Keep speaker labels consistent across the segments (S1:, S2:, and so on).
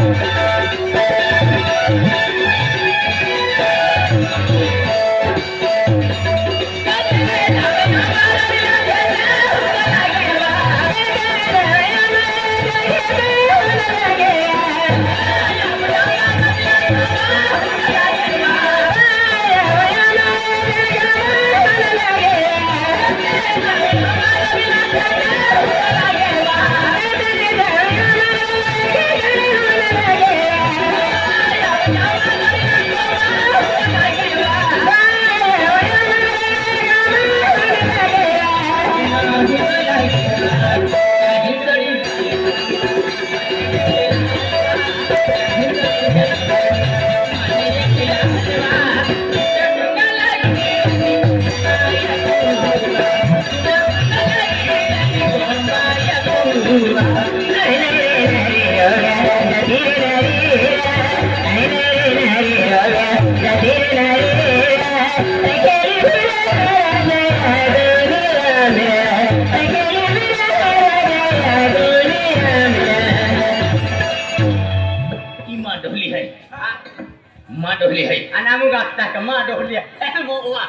S1: Thank you.
S2: माँ डोली है
S1: अनामु गाता का माँ डोली है वो हुआ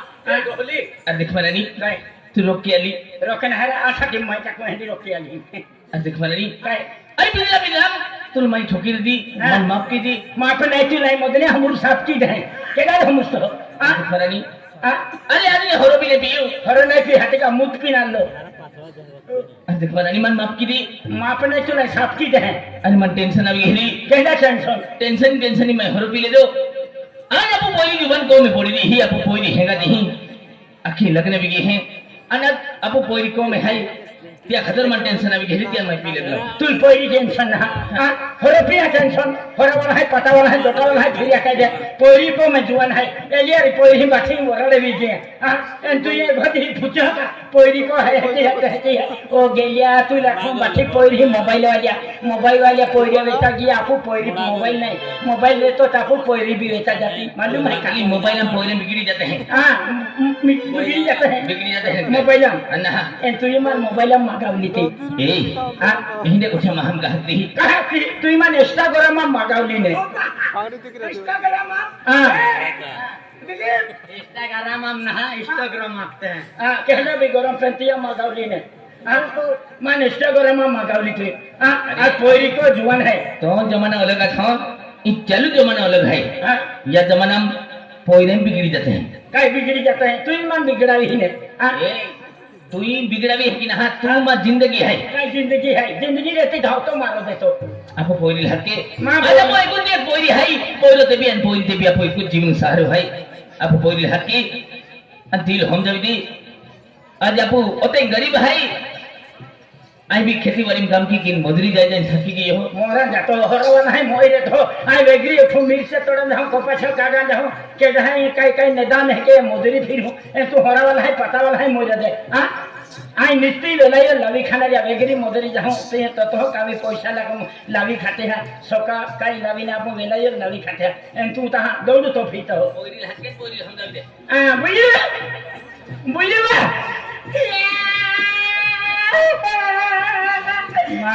S1: डोली
S2: अधिक मरनी
S3: गए
S2: तू रोक के अली
S3: रोकन हर आशा के मैं तक मैं रोक के अली
S2: अधिक मरनी
S3: गए
S2: अरे बिल्ला बिल्ला तुल मैं ठोकी दी मन माफ की दी
S3: माफ नहीं की नहीं मदने हमर साफ की दे के गाल हम उसको अधिक
S2: मरनी
S3: अरे
S2: अरे हरो भी ले पियो
S3: हरो नहीं की हटे का मुत पी ना लो
S2: अधिक मरनी मन माफ की दी
S3: माफ नहीं की नहीं साफ की दे अरे
S2: मन टेंशन अभी नहीं
S3: कहना टेंशन
S2: टेंशन टेंशन ही मैं हरो पी ले दो ana bu boy ni wan go me bori ni hi abu boy ni henga ni hi akhi lagne bi gi he ana abu boy ko me hai त्या खातर tension आम्ही घेली त्या माहिती दिलं
S3: तू पहिली टेन्शन ना हा प्रिया टेन्शन हरो वाला है पता वाला है दोटा वाला है फिर क्या दे पोरी पो मैं जुआन है एलिया रे पोरी हाँ? तू ये भत ही पूछो को है हते हते ओ गेलिया तू लाखो बाठी पोरी ही मोबाइल वाला मोबाइल वाला पोरी की आपू पोरी मोबाइल नहीं मोबाइल ले तो तापू पोरी भी बेचा जाती मालूम है खाली
S2: मोबाइल में पोरी हाँ, बिगड़ी जाते
S3: हैं बिगड़ी जाते
S2: बिगड़ी जाते हैं
S3: मोबाइल
S2: ना
S3: तू ये मार मोबाइल में मागावली ती
S2: ए
S3: हा
S2: हिने उठे महाम घातली
S3: ही तुई मान इंस्टाग्राम मागावली ने
S4: इंस्टाग्राम
S3: हां
S1: इंस्टाग्राम हम ना इंस्टाग्राम मागते हैं
S3: हां कहना भी गरम फैंतिया मागावली ने मैं इंस्टाग्राम में मंगावली थी आज पोरी को जुवन है
S2: तो जमाना अलग था ये चालू जमाना अलग है या जमाना पोयरे बिगड़ी जाते हैं
S3: कई बिगड़ी जाते हैं तू ईमान बिगड़ा ही नहीं
S2: तू ही बिगड़ावी है कि ना तू मत जिंदगी है
S3: क्या जिंदगी है जिंदगी रहती धाव तो मारो दे तो
S2: आपको पोरी लगे
S3: अरे पोई
S2: कुछ ये पोरी है पोरो ते भी अन पोरी ते भी आप कुछ जीवन सहारो है आप पोरी लगे अन दिल हम जब दी आज आप ओते गरीब है আই বি খেতি বাড়ি কাম কি কিন মজুরি যাই যাই থাকি গিয়ে হো
S3: মোরা জাত হরও মই রে ধো আই বেগ্রি ওঠো মিছে তোড়ন দাও কপাছ কাগা দাও কে দাই কাই কাই নেদান হে কে মজুরি ফির এ তো হরাওয়াল হাই পাতাওয়াল হাই রে দে আ আই মিস্ত্রি ললাই লাভি খানারে বেগ্রি মজুরি যাও সে তত কামি পয়সা লাগম লাভি খাতে হা সকা কাই লাভি না আপু বেলাই লাভি খাতে হা এ তু তাহা দৌড় তো ফিত হো
S2: বইরি হাকে বইরি হামদা দে
S3: আ বুঝলি বুঝলি বা মা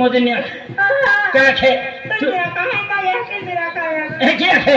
S3: मोदनिया
S5: क्या है
S3: क्या है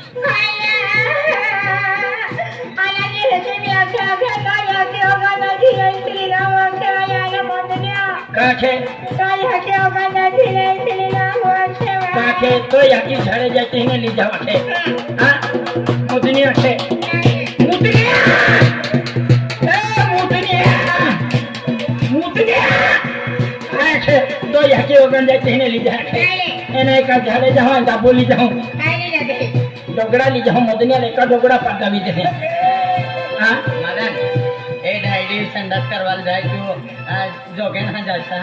S5: ತಿಳಿಸಿಲಿಲ್ಲ ಅಕ್ಷರಾಯಾಗ ಬಂದನ್ಯ
S3: काखे
S5: काय हके ओकांना ತಿಳಿಸಿಲಿಲ್ಲ ಅಕ್ಷರ काखे
S3: तो याकी झाड़े जाते हैं ली जावा है हां मुदनी अठे मुदनी ए मुदनी मुदनी काखे तो याकी ओकांना जाते हैं ली जावा है એને કા ઝાડે જાઉં કા બોલી જાઉં ડોગડા લઈ જાઉં મદનિયા ને કા ડોગડા પાકાવી દે હા
S1: સંડાસ કરવા જાય તો જોગે ના જશે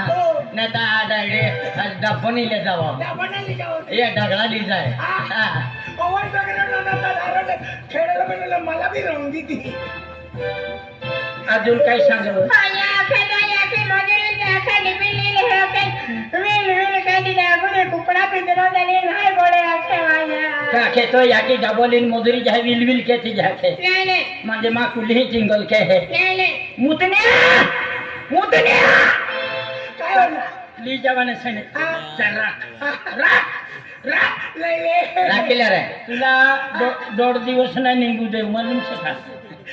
S1: ને તા આ ડાયડે ડબ્બો નહીં લે જાવ
S4: એ
S1: ઢગલા લઈ
S4: જાય પવન બગડે ખેડે મને રંગી હતી
S3: अजून काही सांगा काखे तो याकी डबल इन मधुरी जाए विल विल के थी जाके मंजे माँ कुल्ली चिंगल के है मुतने मुतने ली जवाने सने
S4: चल
S3: राख
S4: राख राख ले ले राखिला
S2: रे
S3: तुला दोड़ दिवस ना निघू दे म्हणून सका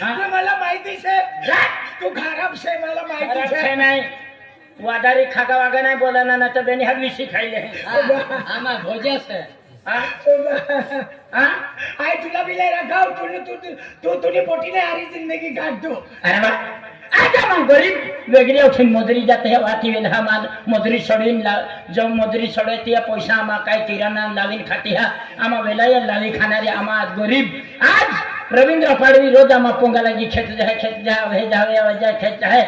S3: ते
S4: मला माहितीच आहे तू खराब शे मला माहितीच आहे
S3: नाही वादारी खागा वागा नाही बोला ना तर बेनी हवी शिकायले
S1: आम्हा भोजस
S4: आई तुला भी ले रखा तू तू तू तुझी पोटी ने हरी जिंदगी काट दो अरे
S3: बा आता मग गरीब वेगळी उठून मजुरी जाते हे वाटी वेल हा माल मजुरी सोडीन ला जो मजुरी सोडे ते पैसा आम्हा काय किराणा लावीन खाती हा आम्हा वेला लावी खाणारे आम्हा गरीब आज रविंद्र पाड़वी रोजामा पोंगालाजी खेत जाए खेत जाए वह जाए खेत जाए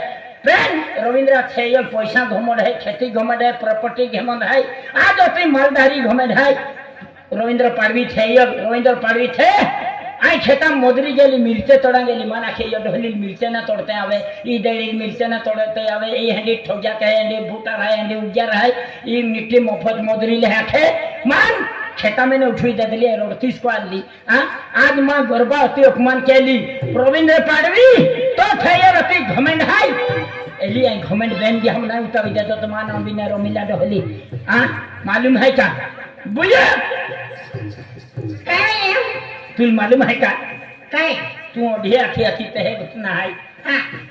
S3: प्रेम रविंद्र थे ये पैसा घूम रहे खेती घूम रहे प्रॉपर्टी घूम रहे आज अपनी मालधारी घूम रहे रविंद्र पाड़वी थे ये रविंद्र पाड़वी थे आई खेता मोदरी गेली मिरचे तोड़ांगेली मना खे यो ढोली मिरचे ना तोड़ते आवे ई देली मिरचे ना तोड़ते आवे ई हंडी ठोजा कहे हंडी भूटा रहे हंडी उज्जा रहे ई मिट्टी मोफत मोदरी ले हाथे मान शेता महिने उठवी जातली रोड तिसको आली आज मा गरबा अति अपमान केली प्रवीण पाडवी तो थयर अति घमेंड हाय एली आई घमेंड बहन जी हम ना उतावी जातो तो मान बिना रोमिला डोली आ हाँ? मालूम है का बुझे
S5: काय
S3: तुल मालूम है का
S5: काय
S3: तू ढेर आखी आखी तहे उतना है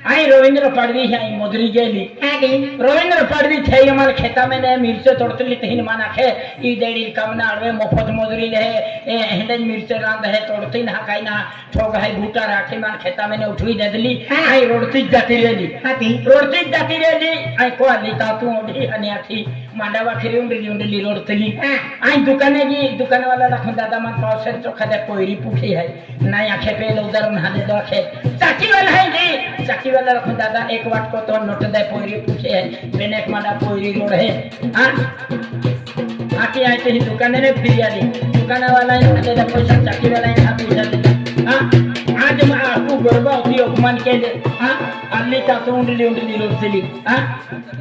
S3: અહીં રવિન્દ્ર પાડવી છે અહીં મોદરી
S5: ગયેલી
S3: રવિન્દ્ર પાડવી છે અમારે ખેતામાં ને મિરચે તોડતલી તહીન માં નાખે ઈ દેડી કામના અડવે મફત મોદરી રહે એ હેંડે મિરચે રાંધ રહે તોડતી ના કાઈ ના ઠોક હાઈ ભૂટા રાખી માર ખેતામાં ને ઉઠવી દેદલી અહીં રોડતી જ જતી રહેલી રોડતી જ જતી રહેલી અહીં કોઈ લીતા તું ઓઢી અને આથી मांडावा फिरवून रिवंडली रोड तली आणि दुकाने गी दुकानवाला दाखवून दादा मग पावसाळ्यात चोखाद्या कोयरी पुठी आहे नाही आखे पे लवदारून हादे दो आखे चाकीवाला आहे गी चाकीवाला दाखवून दादा एक वाट को तो नोट दे पोयरी पुठी आहे बेनेक मांडा पोयरी रोड आहे हा आके आहे ते ही दुकाने रे फिर्यादी दुकानावाला पैसा चाकीवाला हा पैसा हा आज aku berbau dia kuman kende ha alli ta tu undi undi dilo sili ha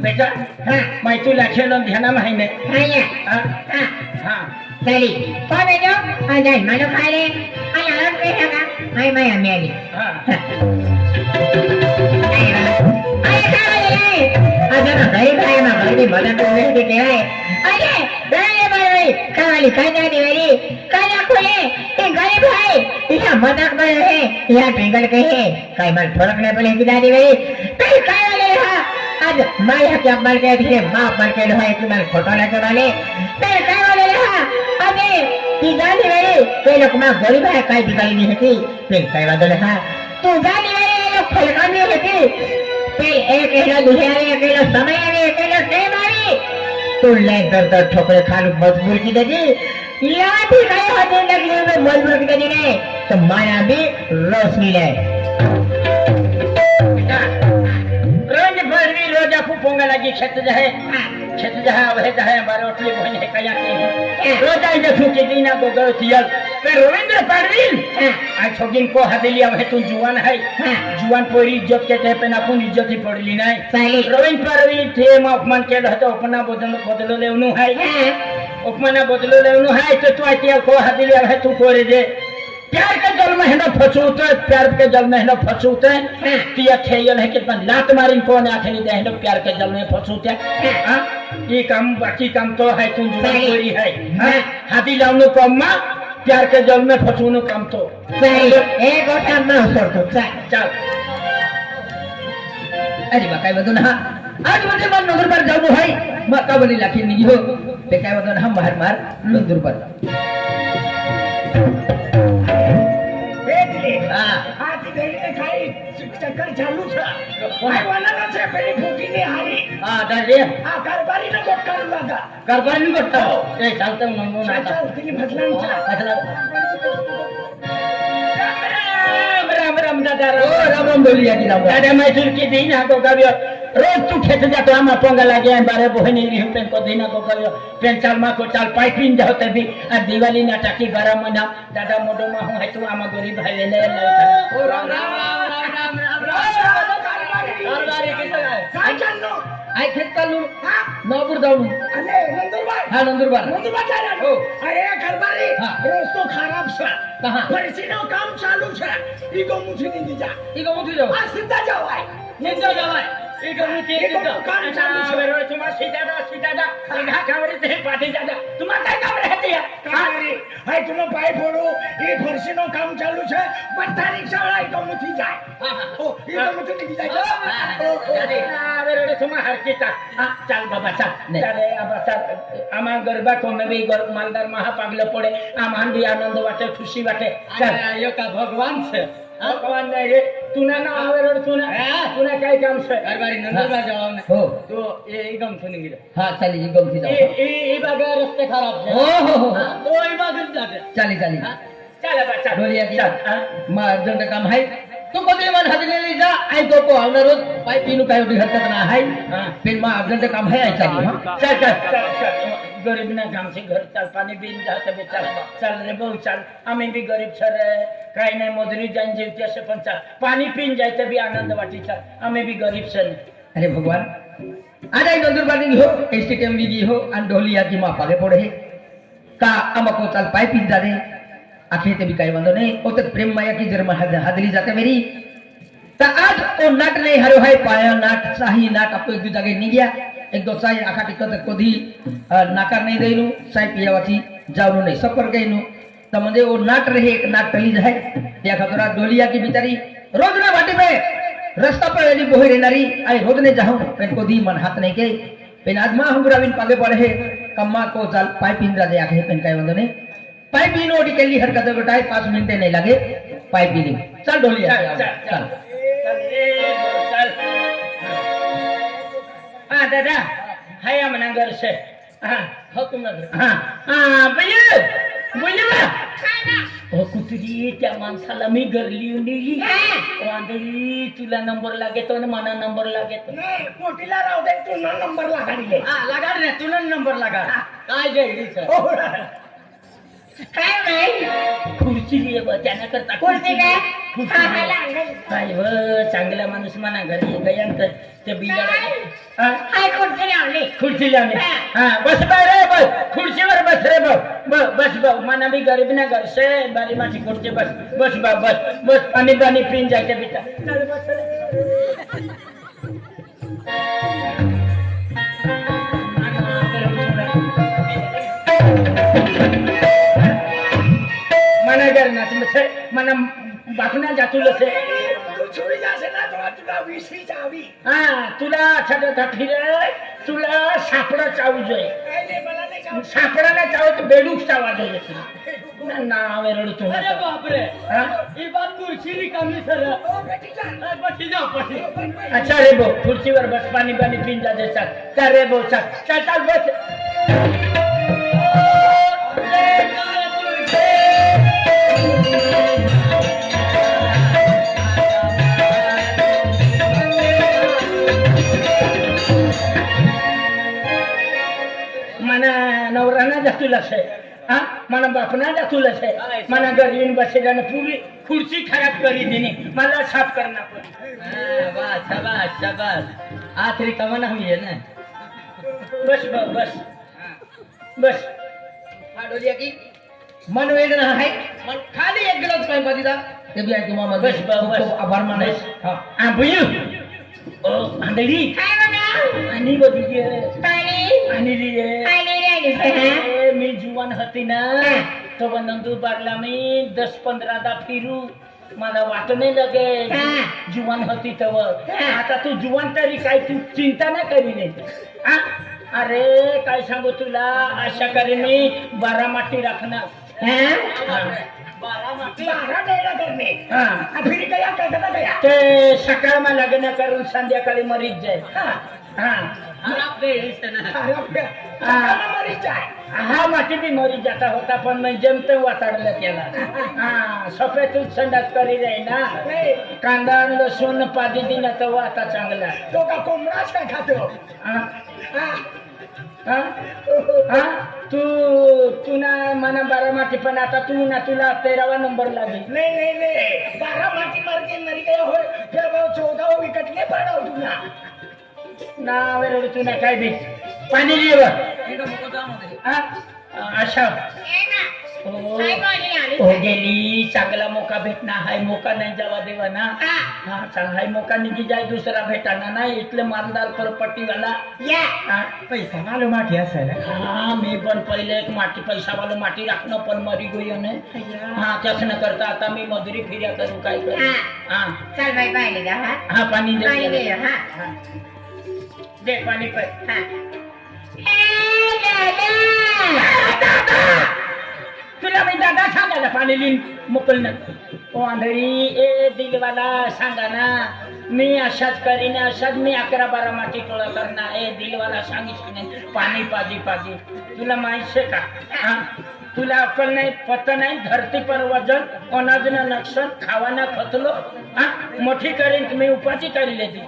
S3: beta
S5: ha
S3: mai tu lakhe lo dhana ma haine
S5: ha ya
S3: ha ha
S5: sali pa me jo ajai mano khale ay alam ke ha mai mai ameli
S3: ha
S5: ay ay khale ay ajana dai dai ma bhai ni madan ko ne ke ay ay बाई काली कन्या देवरी कन्या कोणी ते गरीब आहे या मदक बळ आहे या ट्रिगल काही आहे काय मला फरक नाही पडले दिला देवरी काही काय आले हा आज माय हा क्या मार गया तिने बाप मार केलो आहे तुम्हाला खोटाला चढाले तर काय आले हा अरे ती गाडी वेळी ते लोक मा गरीब आहे काय दिगाई नाही होती ते काय वादल हा तू गाडी वेळी लोक फलकामी होती ते एक एला दुहेरी एक एला समय एक एला सेवा तोडलाय तर ठोकरे ठोकळे खान मजबूर की त्याची या ठिकाणी लागली मजबूर की त्याची नाही तर माया बी रोशनी
S3: ભરવી રોજ આખું પોંગા લાગી છત જહે છત જહે હવે જહે મારે ઓટલી ભોઈને કયા
S5: કે
S3: રોજ આઈ જશું કે દીના ગોગળ સિયલ કે રવિન્દ્ર પાડવીન
S5: આ
S3: છોકીન કો હદેલી હવે તું જુવાન હૈ જુવાન પોરી ઇજ્જત કે તે પેના કોની ઇજ્જત થી પડલી
S5: નાય
S3: રવિન્દ્ર પાડવી થે માં અપમાન કે હતો અપના બદલો બદલો લેવનું હૈ
S5: અપમાના
S3: બદલો લેવનું હૈ તો તું આ કે કો હદેલી હવે તું કોરે દે प्यार के जल में हिंदा फचूते प्यार के जल में हिंदा फचूते तिया खेयल है कितना लात मारी कौन आखिरी नहीं हिंदा प्यार के जल में फचूते हाँ? ये काम बाकी काम तो है तुम जुबान कोई है हाँ? हाँ। हाथी लाऊनो कम मा प्यार के जल में फचूनो काम तो
S5: एक और काम ना हो तो चल
S6: अरे बाकाय बदो ना आज मुझे मन नगर पर जाऊँ भाई तो मक्का बनी लाखी नहीं हो बेकाय बदो ना मार मार लंदूर पर
S4: જઈને ખાઈ ચક્કર ચાલુ છે વાળવાના છે પેલી ફૂકીની હારી
S1: હા દાદે
S4: હા ગરબારી ને ગોટકાનું દાદા
S1: ગરબારી ને ગોટકાવો
S3: રામ રામ દાદા રામ
S6: રામ બોલિયા દાદા
S3: મેં સુરકી દઈ ના તો રોજ તું ઠેઠ જાતો આમાં પોંગા લાગ્યા બારે બહેને રહ્યું પેન કો ધીના કો કર્યો પેન ચાલ માં કો ચાલ પાઇપિંગ જાવ તે ભી આ દિવાળી ના ટાકી બારા માં ના દાદા મોઢો માં હું હેતું આમાં ગરીબ ભાઈ ને ઓ
S1: રામ રામ રામ રામ રામ રામ
S4: રામ
S1: કિસા
S4: સાચન નો
S6: આ ખેતકાલુ
S4: હા
S6: નોપુર દાવનું
S4: અને નંદુરબાર
S6: હા નંદુરબાર
S4: નંદુરબાર ખરાબ છે
S3: তোমার সীতাদা সীতাদা ঘা কামড়ে পাঠে দাদা তোমার काय काम रहते
S4: हाय तुम पाय फोडो हे फरशी नो काम चालू छे बत्ता रिक्षा वाला तो मुठी जाय ओ ये तो मुठी नहीं जाय अरे
S3: अरे तुम हरकेता चल बाबा चल चल बाबा चल आमा गरबा तो नवी गर मालदार महा पागल पड़े आमान भी आनंद वाटे खुशी वाटे चल
S1: यो का भगवान से
S3: भगवान ने તુના ના આવે કામ છે તો
S1: ચાલી
S6: ચાલી ચાલી
S3: ચાલે બચ્ચા ઢોલિયા ચાલ
S6: માં અર્જન્ટ કામ હાઈ તું બધે મન હાજરી લઈ જા આઈ તો કો રોજ પાઈ પીનું કાયો હરકત ના હાઈ પીન માં કામ હાઈ ચાલી હા
S3: ચાલ ચાલ ચાલ गरीब ना गांव से घर चल पानी बिन जाते बेचारे चल रे बहु चल हमें भी गरीब छ रे काही नाही मजुरी जाईन जेवती असे पण चल पाणी पिन तो भी आनंद वाटी चल हमें भी गरीब सर
S6: अरे भगवान आज आई नंदुर नंदुरबारी हो एस टी टेमरी हो आणि ढोली याची मापाले पोडे का अमको चल पाय पिन जा रे आखिर ते बी काही वांदो नाही ओ तो प्रेम माया की जर हादली जाते मेरी ता आज ओ नाट नहीं हरो है पाया नाट साही नाट आपण एक के जागे गया એકદો સાહેબ આખા ટિકત કોધી નાકાર નહીં દેલું સાહેબ પીવાથી જાવનું નહીં સફર ગયેલું તમને ઓ નાટ રહે એક નાટ ટલી જાય ત્યાં ખતરા ડોલિયા કે બિચારી રોજના માટે મેં રસ્તા પર એની બોહી રહેનારી આ રોજને જાઉં પેન કોધી મન હાથ નહીં કે પેન આજમાં હંભરાવીને પાગે પડે હે કમ્મા કો ચાલ પાઇપ ઇન્દ્રા દે આખે પેન કાંઈ વાંધો નહીં પાઇપ ઇનો ઓડી કેલી હરકત ગટાય પાંચ મિનિટે નહીં લાગે પાઇપ ઇની ચાલ ડોલિયા ચાલ ચાલ
S3: હા દાદા હયામના ઘર છે હા
S1: હકુમનગર
S3: હા હા બોલ્યો બોલ્યો ओ कुत्री त्या माणसाला मी गरली नेली वांदळी तुला नंबर लागे तो आणि मला नंबर लागे तो
S4: पोटीला राहू दे तुला नंबर लागाडले
S1: लागाड रे तुला नंबर लागाड काय जळली
S5: काय नाही
S3: खुर्ची त्याने करता खुर्ची काय खूप काय हो चांगला माणूस म्हणा घरी गयानंतर ते बिघाड हाय खुर्ची बस रे बस बस रे भाऊ बस भाऊ मना गरीब ना घर से बारी माझी खुर्ची बस बस बा बस बस आणि दानी पिन जाते बिता मना करना मना બાકીના જાતું જશે
S4: છોડી જશે ના તો તુલા વીસી ચાવી
S3: હા તુલા છડે થઠી રે તુલા સાપડા ચાવું જોઈએ સાપડાને ચાવો તો બેડુક ચાવા જોઈએ
S4: ના
S3: ના આવે રડતું અરે
S1: બાપ રે
S3: હા
S1: એ બાત ખુરશીની કમી સર
S4: બેટી
S1: જા પછી
S4: અચ્છા રે
S3: બો ખુરશી પર બસ પાણી પાણી પીન જા દે ચાલ ચાલ રે બો ચાલ ચાલ ચાલ બસ మన నవరన్న దత్తులు వస్తాయి మన બાપના દતુલ છે
S1: મને
S3: ગરીબ બસેલાને પૂરી ખુરશી ખરાબ કરી દીની મને સાફ કરી નાખો
S1: વાહ શાબાશ શાબાશ આખરી કમન હમીએ ને
S3: બસ બસ બસ
S6: હા ડોલિયા કી મન વેદના હે મન ખાલી એક ગ્લાસ પાઈ પાદી દા એ બી આ મામા બસ બસ આભાર માને હા
S3: આ ભયું ઓ આંધળી
S5: આની
S3: બધું કે
S5: પાણી
S3: આની રીએ पण होती ना तो पण नंदुरबारला मी दस पंधरादा फिरू मला वाटणे लगे जुवान होती तव आता तू जुवान तरी काय तू चिंता नाही करी नाही अरे काय सांगू तुला अशा करे मी बारामाटी राखणार ते सकाळ मग लग्न करून संध्याकाळी मरीच जाईल हा माती बी मरी जाता होता पण मी जमते वाचाडला त्याला हा संडास करी जाई ना कांदा लसूण पादी दिला तर वाता चांगला
S4: तो का कोंबडाच काय खातो
S3: हा तू तुना मना बारामती पण आता तू ना तुला तेरावा नंबर लागेल
S4: नाही नाही नाही बारा माती नरी काय होय चौदावा विकट घे पाडाव तुला
S3: ನಾವೆಲ್ಲ ತಿನ್ನ हो. काय ಪನ್ನೀರ್ अशा
S5: हो
S3: गेली चांगला मोका भेटना हाय मोका नाही जावा देवा ना
S5: हा
S3: हाय मोका निघी जाय दुसरा भेटाना नाही इथले मानदार परपट्टीवाला
S6: पैसा वालो माठी असायला
S3: हा मी पण पहिले एक माठी पैसा वालो माटी राखणं पण मरी गोय ने हा त्याच न करता आता मी मजुरी फिर्या करू काय करू हा
S5: चल बाय पाहिले
S3: हा पाणी दे पाणी पण
S5: हा
S3: तुला मी दादा सांगायला पाणी लिहून ओ वांधळी ए दिलवाला सांगा ना मी अशाच करीन अशाच मी अकरा बारा माती टोळा करणार ए दिलवाला सांगित की नाही पाणी पाजी पाजी तुला माहित आहे का तुला अक्कल नाही पत नाही धरती पर वजन कोणाजनं नक्षण खावाना खतलो हा मोठी करीन मी उपाची करील ती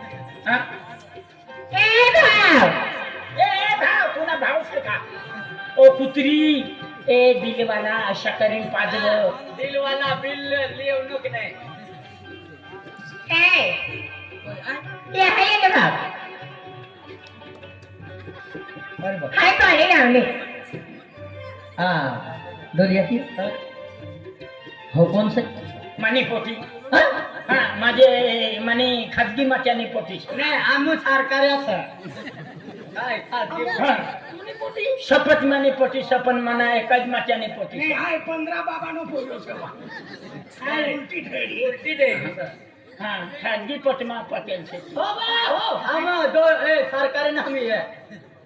S3: हा
S5: એ ભાવ
S3: એ ભાવ તુના ભાવ છે કા ઓ કુતરી એ દિલવાલા આશા કરીને પાદરો
S1: દિલવાલા બિલ લેવ નો કે નહીં
S5: એ એ હાય ને ભાવ
S6: બરાબર
S5: હાય તો આને આવને
S6: હા દોરિયા થી હો કોણ છે
S3: માની કોઠી माझे मनी खाजगी मात्याने पोटी
S1: नाही आम सरकार
S3: शपथ माने पोटी सपन माना एकाच मात्याने पोटी
S4: पंधरा बाबानो पोलो उलटी ठेडी
S3: पटेल हो,
S1: हो.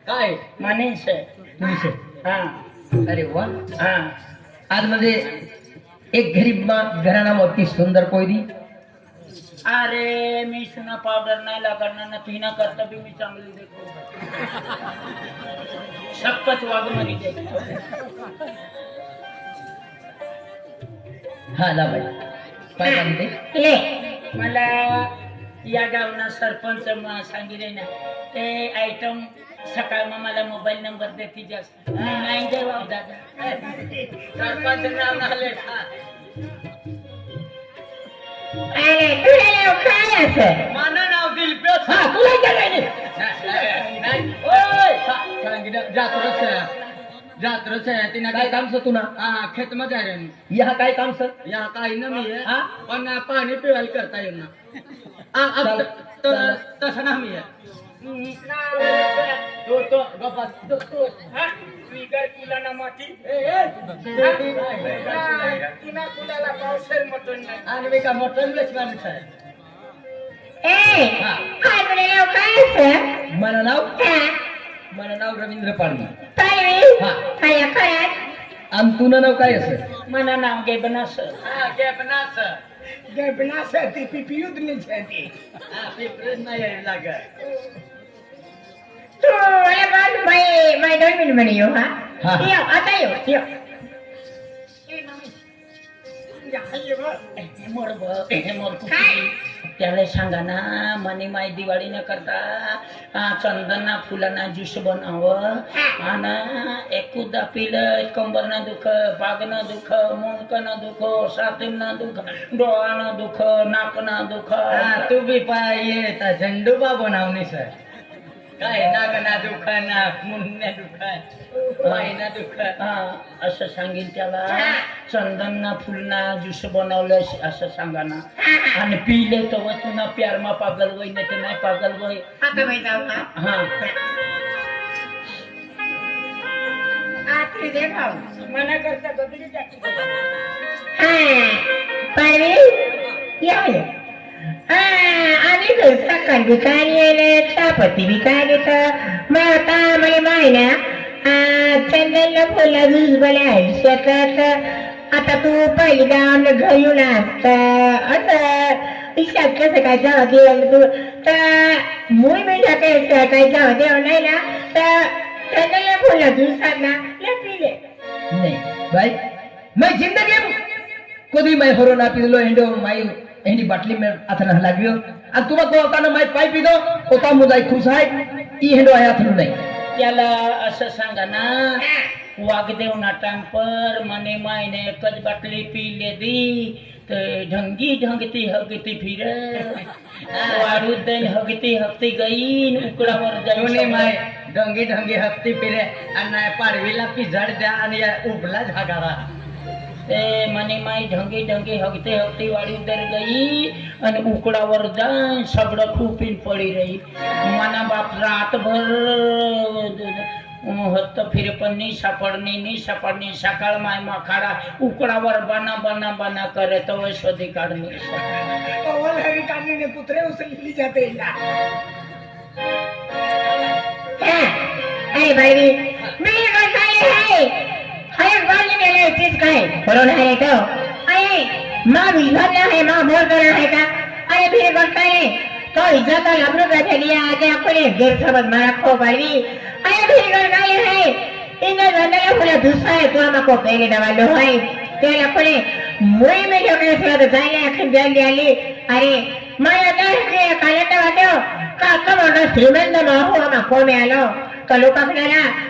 S1: काय
S6: अरे वा आज मध्ये एक गरीब माँ घराना मोती सुंदर कोई दी
S3: अरे मी सुना पावडर ना लगाना ना तू भी मी चांगली देखो सब कुछ वागू मनी देख
S6: हाँ ना भाई पायलट दे
S5: ले
S3: मला या गावना सरपंच मां सांगी रहना ए आइटम सकाळ मग मला मोबाईल नंबर देते जास्त नाही दे भाऊ दादा
S1: काय नाव जात्रच जात्रच काय काम
S6: सर तुला
S1: हा खेत मजा आहे
S6: या काय काम सर
S1: या काही ना मी पण पाणी पिवायला करता येईल ना ना मी
S3: Tutup
S1: kau pas tutut.
S3: Ha? Twigar kula na mati.
S1: Eh eh.
S3: Kina kula la pauser mutton. Anwe
S1: ka mutton le chwan chai.
S5: Eh. Hai bune lo kaise?
S6: Mana nau?
S5: Ha.
S6: Mana nau Ravindra Palma.
S5: Palma. Ha. Hai akaya.
S6: આમ તું નામ काय છે
S3: મારા નામ ગેબના છે
S1: હા ગેબના છે
S4: ગેબના છે તે પીપીયુદ ની છે તે
S1: આ પીપરે ના લાગે
S5: 해본 마이 마이 넓은 분이요 하.
S6: 뛰어
S5: 아따요 뛰어.
S3: ત્યારે સાંગાના મને માય દિવાળીને કરતા આ ચંદનના ફૂલાના જ્યુસ બનાવો અને એકુદ પીલ કંબરનો દુઃખ ભાગનો દુઃખ મૂંકનો દુઃખ
S1: તું બી પાઈએ ઝંડુ બાબો નામની સર काय नागना दुखाना मुन्या दुखान मायना दुखान
S3: हा असं सांगेन त्याला चंदनना फुलना ज्यूस बनवलं असं सांगा ना आणि पिले तर तुना मा पागल वय नाही तर नाही पागल वय
S5: आता माहित हा
S3: मना करता बदली जाती
S5: आम्ही आणि कांदी काय लिहायला चहापत्ती बी माता चंदनला फुला जूस बला आता तू पहिली गावन घर असत असं काय जावं तू तर मुई मी काय काय जावं देव नाही ना तर चंदनला फुला नाही
S6: जिंदगी मै एंडो माई એની બાટલી મેં હાથને લાગ્યો આ તું તો તાને માય પાઈ પીધો ઓતા મુદાય ખુશાય ઈ હેડો આયા થનું નહીં
S3: ત્યાલા અસસંગના વાગદેવના ટાઈમ પર મને માયને એક જ બાટલી પી લેધી તો ઢંગી ઢંગતી હગતી ફીરે
S1: વારું
S3: દઈને હગતી હગતી ગઈ ને ઉકળા પર જયું ને માય
S1: ઢંગી ઢંગી હગતી ફીરે અને પાડવીલા પીઝડ દે અને ઉભલા જ હગારા
S3: ते मने माई ढंगे ढंगे हगते हगते वाडी उतर गई आणि उकडावर जाण सगळं खूपीन पडी रही मना बाप रातभर होत फिर पण नि सापडणे नि सापडणे सकाळ माय माखाडा उकडावर बना बना बना करे तो शोधी काढणे
S4: काढणे पुत्रे उचलली जाते
S5: ए भाई मी बसाई भगवान ने मैंने चीज कहे कोरोना है तो अरे माँ भी भरना है माँ बोल करना है का अरे फिर बोलता है तो इज्जत और अपनों का चलिए आगे अपने गैर समझ मारा खो पड़ी अरे फिर करना है ઇન્દર અંદર ફરે દુસાય તો આમાં પેલે દવાનો હોય તે આપણે મોય મે જો કે સર જાય આખી જાય લેલી અરે માય દર કે કાલે તો વાડો કાકા મોનો શ્રીમંત નો હો આમાં કોમે આલો કલો કાકનારા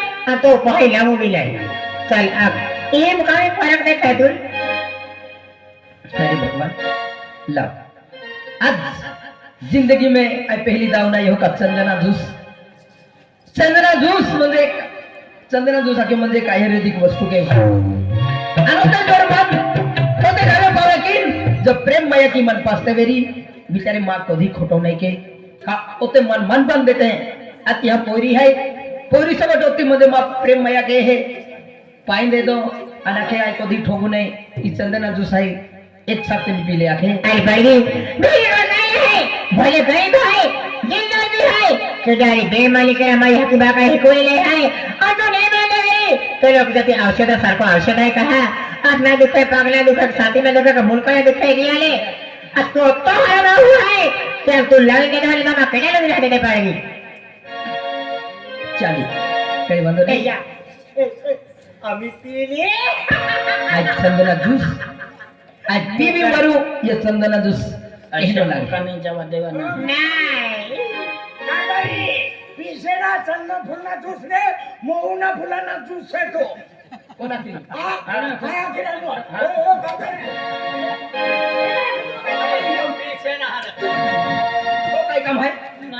S5: तो पहिल्या मुलीला आहे चल एम काय फरक नाही काय तुल
S6: अरे भगवान ला आज जिंदगी में पहिली दावना हो का चंदना जूस चंदना जूस म्हणजे चंदना जूस आखे म्हणजे काय आयुर्वेदिक वस्तु के आनंद बरोबर तो ते झालं पावा की जो प्रेम माया की मन पासते वेरी बिचारे माँ को कभी खोटो नहीं के हाँ उते मन मन बन देते हैं अत यह पोरी है कोरी सवट होती मध्ये मा प्रेम मया के हे पाई दे दो अनाखे आय को दी ठोगू नहीं ई चंदना जुसाई एक साथ में पी ले आखे
S5: आई भाई रे भैया नहीं है भले भाई तो है जिंदा भी है तुझारी बेमानी कर हमारी हक बाका ही कोई ले है और तो नहीं माने रे तो लोग जब औषध सर को औषध है कहा अब मैं दुखे पागला दुखे साथी में दुखे का मुल्क है दुखे ले अब तो तो हरा हुआ है कि तू लड़ के तो हमारे मामा कड़े लग
S6: ચાલી કઈ વાંધો નહીં
S5: અમે પીલી આજ
S6: ચંદના જ્યુસ આજ પીવી મારું એ ચંદના જ્યુસ એટલો
S3: લાગે કાને જવા દેવા
S5: નહીં
S4: પીસેલા ચંદન ફૂલના જ્યુસ ને મોહુના ફૂલાના જ્યુસ છે તો
S6: કોનાથી
S4: હા હા હા ઓ ઓ
S6: કામ હે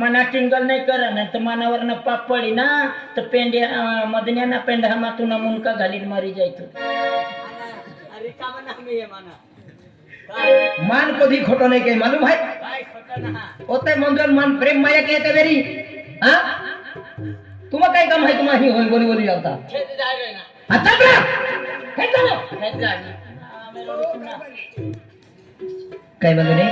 S3: मना टिंगल नाही करा नाही तर मनावर पाप पडी ना तर पेंड्या मधन्या ना पेंडा मातून मुनका घालीन मारी जायचो
S6: मान कधी खोट नाही काय मालूम
S1: आहे
S6: होत मंजूर मान प्रेम माया काय येते बेरी हा तुम्हा काय काम आहे तुम्हाला होय बोली बोली जाता
S1: काय
S6: काय बघ रे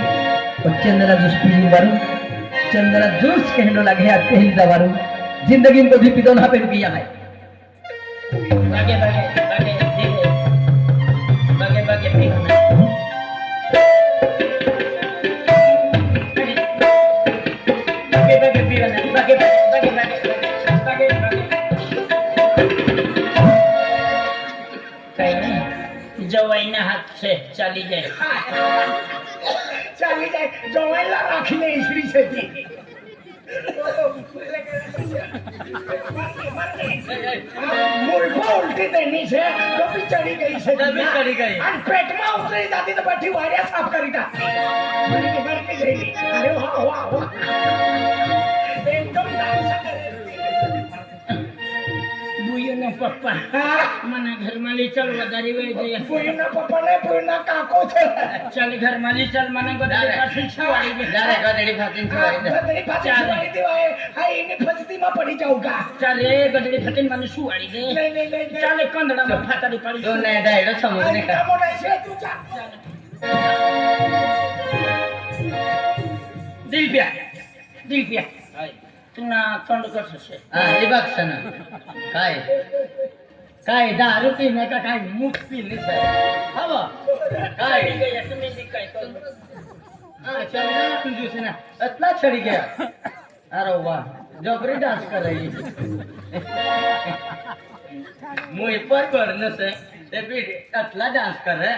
S6: पच्चंदला दुसरी चंद्र जोश कहने लगे आज पहल दवारू जिंदगी में कभी पिदोन हा पे रुकी यहाँ है बगे
S3: बगे बगे धीरे बगे बगे धीरे জওয়াইনা হাতছে চালি যায়
S4: চালি যায় জওয়াইলা রাখি নেই শ্রী সেটি ઉલટી થઈ છે ડોબી ચડી ગઈ
S1: છે
S4: અને પેટમાં ઉતરી જાતી સાફ કરી દા એકદમ
S3: પપ્પા મને ઘરમાં લઈ વધારે વહી ઘરમાં લઈ મને ગોદડી પડી જાવ
S4: કા
S3: ચાલ એ મને સુવાડી
S4: દે નહીં નહીં નહીં ચાલ
S3: કંદડામાં ફાટાડી પાડી દો ના તંડક થશે
S1: હા રિબક્ષન કાય કાય દારૂ પીને કા કાય મુક્તિ લીધે હવે કાય
S3: ગઈ તમે બી કાય તો
S1: હા ચાલ બીજું છે ને છડી ગયા અરે વાહ જબરી ડાન્સ કરે ડાન્સ કરે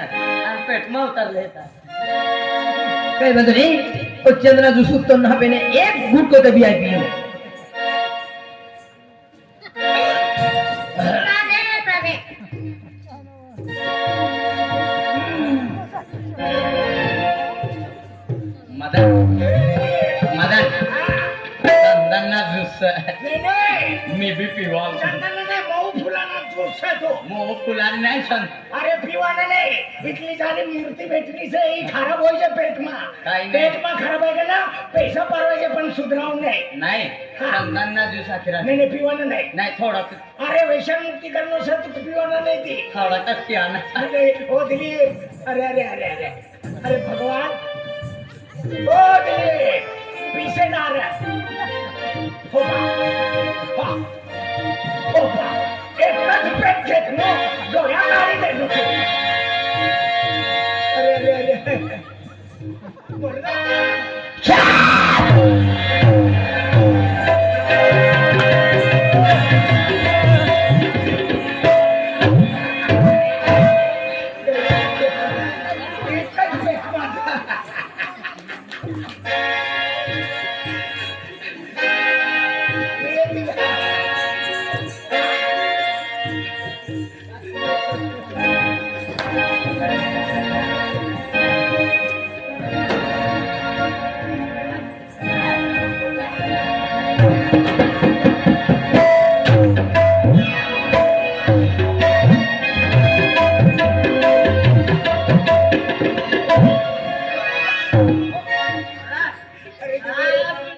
S1: પેટમાં ઉતાર લેતા
S6: કઈ બંધ નહીં ચંદ્રા જુસુ તો ના પેને એક ગુટકો દબી આપી
S1: टेंशन
S4: अरे पिवाना नहीं इतनी सारी मूर्ति बेचनी से ही खराब हो जाए पेट में
S1: काही नाही. पेट
S4: में खराब है ना पैसा परवाजे पण सुधराव नाही
S1: नाही संघांना दिवस अखेरा नाही
S4: नाही पीवाना नाही
S1: नाही थोडा
S4: अरे वैशामुक्ती करण्यासाठी तू पिवाना नाही ती
S1: थोडा टक्के आना
S4: अरे ओ हो, दिली अरे अरे अरे अरे अरे भगवान ओ हो, दिली पीछे ना रहा हो, होपा એક જ પ્રક્ષેપને દોર્યા મારી દેજો છે અરે અરે અરે બોલના